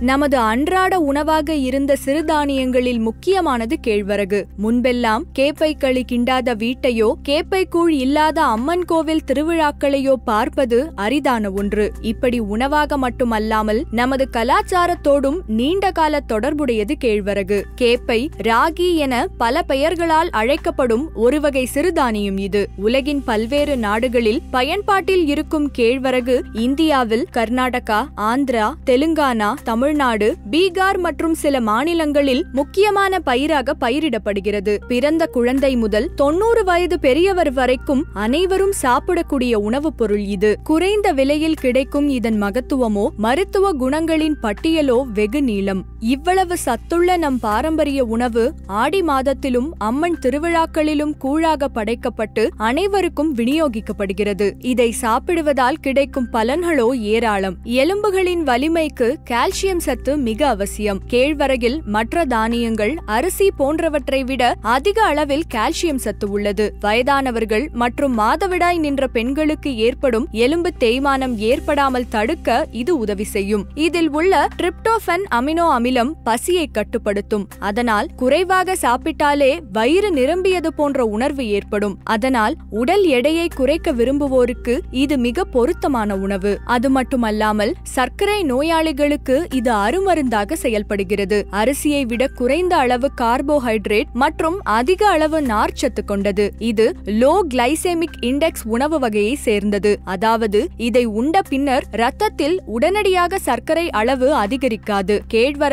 நமது அன்றாட உணவாக இருந்த சிறுதானியங்களில் முக்கியமானது கேழ்வரகு. முன்பெல்லாம் கேப்பை களி கிண்டாத வீட்டையோ கேப்பை கூழ் இல்லாத அம்மன் கோவில் திருவிழாக்களையோ பார்ப்பது அரிதான ஒன்று. இப்படி உணவாக மட்டுமல்லாமல் நமது கலாச்சாரத்தோடும் நீண்ட கால தொடர்புடையது கேழ்வரகு. கேப்பை ராகி என பல பெயர்களால் அழைக்கப்படும் ஒரு வகை சிறுதானியம் இது. உலகின் பல்வேறு நாடுகளில் பயன்பாட்டில் இருக்கும் கேழ்வரகு இந்தியாவில் கர்நாடகா ஆந்திரா தெலுங்கானா தமிழ்நாடு பீகார் மற்றும் சில மாநிலங்களில் முக்கியமான பயிராக பயிரிடப்படுகிறது. பிறந்த குழந்தை முதல் தொண்ணூறு வயது பெரியவர் வரைக்கும் அனைவரும் சாப்பிடக்கூடிய உணவுப் பொருள் இது. குறைந்த விலையில் கிடைக்கும் இதன் மகத்துவமோ மருத்துவ குணங்களின் பட்டியலோ வெகு நீளம். இவ்வளவு சத்துள்ள நம் பாரம்பரிய உணவு ஆடி மாதத்திலும் அம்மன் திருவிழாக்களிலும் கூழாக படைக்கப்பட்டு அனைவருக்கும் விநியோகிக்கப்படுகிறது. இதை சாப்பிடுவதால் கிடைக்கும் பலன்களோ ஏராளம். எலும்புகளின் வலிமைக்கு கால்சியம் சத்து மிக அவசியம். கேழ்வரகில் மற்ற தானியங்கள் அரிசி போன்றவற்றை விட அதிக அளவில் கால்சியம் சத்து உள்ளது. வயதானவர்கள் மற்றும் மாதவிடாய் நின்ற பெண்களுக்கு ஏற்படும் எலும்பு தேய்மானம் ஏற்படாமல் தடுக்க இது உதவி செய்யும். இதில் உள்ள டிரிப்டோபன் அமினோ அமிலம் பசியை கட்டுப்படுத்தும். அதனால் குறைவாக சாப்பிட்டாலே வயிறு நிரம்பியது போன்ற உணர்வு ஏற்படும். அதனால் உடல் எடையை குறைக்க விரும்புவோருக்கு இது மிக பொருத்தமான உணவு. அது மட்டுமல்லாமல் சர்க்கரை நோயாளிகளுக்கு இது அருமருந்தாக செயல்படுகிறது. அரிசியை விட குறைந்த அளவு கார்போஹைட்ரேட் மற்றும் அதிக அளவு நார்ச்சத்து கொண்டது. இது லோ கிளைசெமிக் இண்டெக்ஸ் உணவு வகையை சேர்ந்தது. அதாவது இதை உண்ட பின்னர் ரத்தத்தில் உடனடியாக சர்க்கரை அளவு அதிகரிக்காது.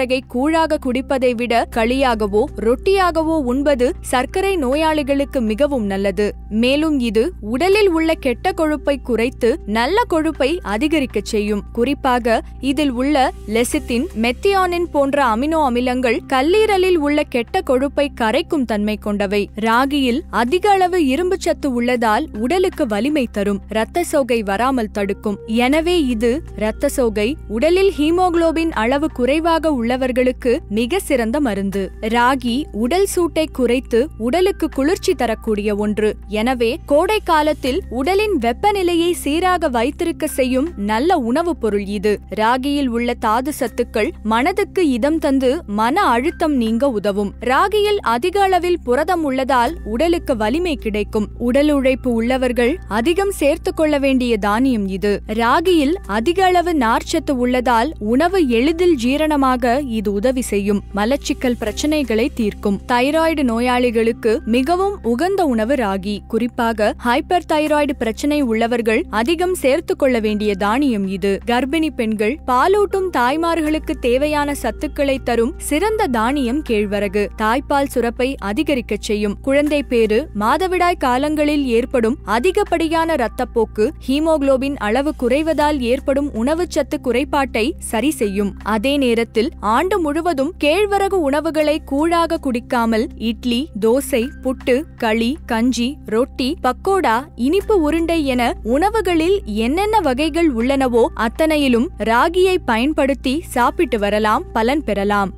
கேழ்வரகை கூழாக குடிப்பதை விட களியாகவோ ரொட்டியாகவோ உண்பது சர்க்கரை நோயாளிகளுக்கு மிகவும் நல்லது. மேலும் இது உடலில் உள்ள கெட்ட கொழுப்பை குறைத்து நல்ல கொழுப்பை அதிகரிக்க செய்யும். குறிப்பாக இதில் உள்ள லெசித்தின் மெத்தியானின் போன்ற அமினோ அமிலங்கள் கல்லீரலில் உள்ள கெட்ட கொழுப்பை கரைக்கும் தன்மை கொண்டவை. ராகியில் அதிக அளவு இரும்பு சத்து உள்ளதால் உடலுக்கு வலிமை தரும். இரத்த சோகை வராமல் தடுக்கும். எனவே இது இரத்த சோகை உடலில் ஹீமோகுளோபின் அளவு குறைவாக உள்ள உள்ளவர்களுக்கு மிக சிறந்த மருந்து. ராகி உடல் சூட்டை குறைத்து உடலுக்கு குளிர்ச்சி தரக்கூடிய ஒன்று. எனவே கோடை காலத்தில் உடலின் வெப்பநிலையை சீராக வைத்திருக்க செய்யும் நல்ல உணவுப் பொருள் இது. ராகியில் உள்ள தாது சத்துக்கள் மனதுக்கு இதம் தந்து மன அழுத்தம் நீங்க உதவும். ராகியில் அதிக அளவில் புரதம் உள்ளதால் உடலுக்கு வலிமை கிடைக்கும். உடல் உழைப்பு உள்ளவர்கள் அதிகம் சேர்த்து கொள்ள வேண்டிய தானியம் இது. ராகியில் அதிக அளவு நார்ச்சத்து உள்ளதால் உணவு எளிதில் ஜீரணமாக இது உதவி செய்யும். மலச்சிக்கல் பிரச்சனைகளை தீர்க்கும். தைராய்டு நோயாளிகளுக்கு மிகவும் உகந்த உணவு ராகி. குறிப்பாக ஹைப்பர் தைராய்டு பிரச்சனை உள்ளவர்கள் அதிகம் சேர்த்து கொள்ள வேண்டிய தானியம் இது. கர்ப்பிணி பெண்கள் பாலூட்டும் தாய்மார்களுக்கு தேவையான சத்துக்களை தரும் சிறந்த தானியம் கேழ்வரகு. தாய்ப்பால் சுரப்பை அதிகரிக்கச் செய்யும். குழந்தை பேறு மாதவிடாய் காலங்களில் ஏற்படும் அதிகப்படியான இரத்தப்போக்கு. ஹீமோகுளோபின் அளவு குறைவதால் ஏற்படும் உணவுச்சத்து குறைபாட்டை சரி செய்யும். அதே நேரத்தில் ஆண்டு முழுவதும் கேழ்வரகு உணவுகளை கூழாக குடிக்காமல் இட்லி தோசை புட்டு களி கஞ்சி ரொட்டி பக்கோடா இனிப்பு உருண்டை என உணவுகளில் என்னென்ன வகைகள் உள்ளனவோ அத்தனையிலும் ராகியை பயன்படுத்தி சாப்பிட்டு வரலாம் பலன் பெறலாம்.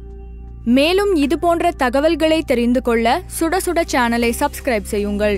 மேலும் இதுபோன்ற தகவல்களை தெரிந்து கொள்ள சுட சுட சேனலை சப்ஸ்கிரைப் செய்யுங்கள்.